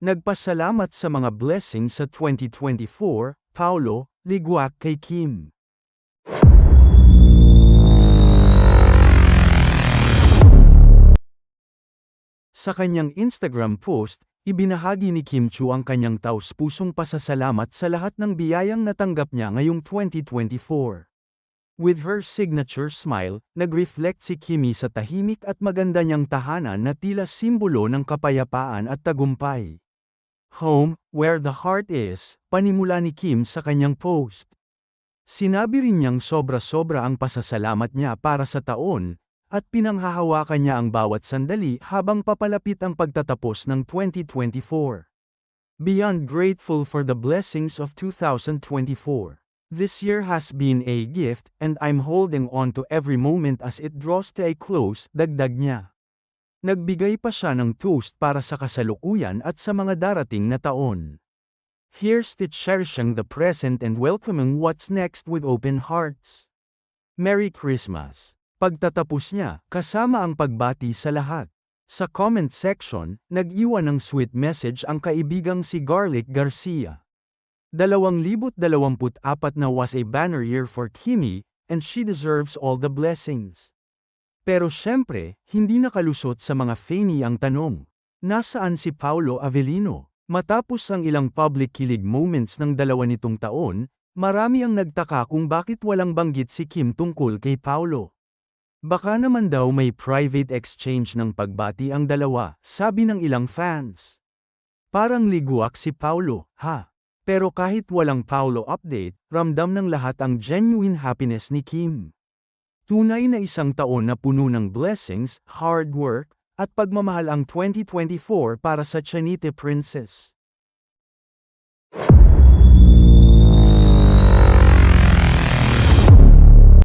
Nagpasalamat sa mga blessings sa 2024, Paulo, ligwak kay Kim. Sa kanyang Instagram post, ibinahagi ni Kim Chu ang kanyang taus-pusong pasasalamat sa lahat ng biyayang natanggap niya ngayong 2024. With her signature smile, nag-reflect si Kimi sa tahimik at maganda niyang tahanan na tila simbolo ng kapayapaan at tagumpay. Home, where the heart is, panimula ni Kim sa kanyang post. Sinabi rin niyang sobra-sobra ang pasasalamat niya para sa taon, at pinanghahawakan niya ang bawat sandali habang papalapit ang pagtatapos ng 2024. Beyond grateful for the blessings of 2024. This year has been a gift, and I'm holding on to every moment as it draws to a close, dagdag niya. Nagbigay pa siya ng toast para sa kasalukuyan at sa mga darating na taon. Here's to cherishing the present and welcoming what's next with open hearts. Merry Christmas! Pagtatapos niya, kasama ang pagbati sa lahat. Sa comment section, nag-iwan ng sweet message ang kaibigang si Garlic Garcia. 2024 na was a banner year for Kimi, and she deserves all the blessings. Pero syempre, hindi nakalusot sa mga Fanny ang tanong. Nasaan si Paulo Avellino? Matapos ang ilang public kilig moments ng dalawa nitong taon, marami ang nagtaka kung bakit walang banggit si Kim tungkol kay Paulo. Baka naman daw may private exchange ng pagbati ang dalawa, sabi ng ilang fans. Parang liguak si Paulo, ha? Pero kahit walang Paulo update, ramdam ng lahat ang genuine happiness ni Kim. Tunay na isang taon na puno ng blessings, hard work, at pagmamahal ang 2024 para sa Chanite Princess.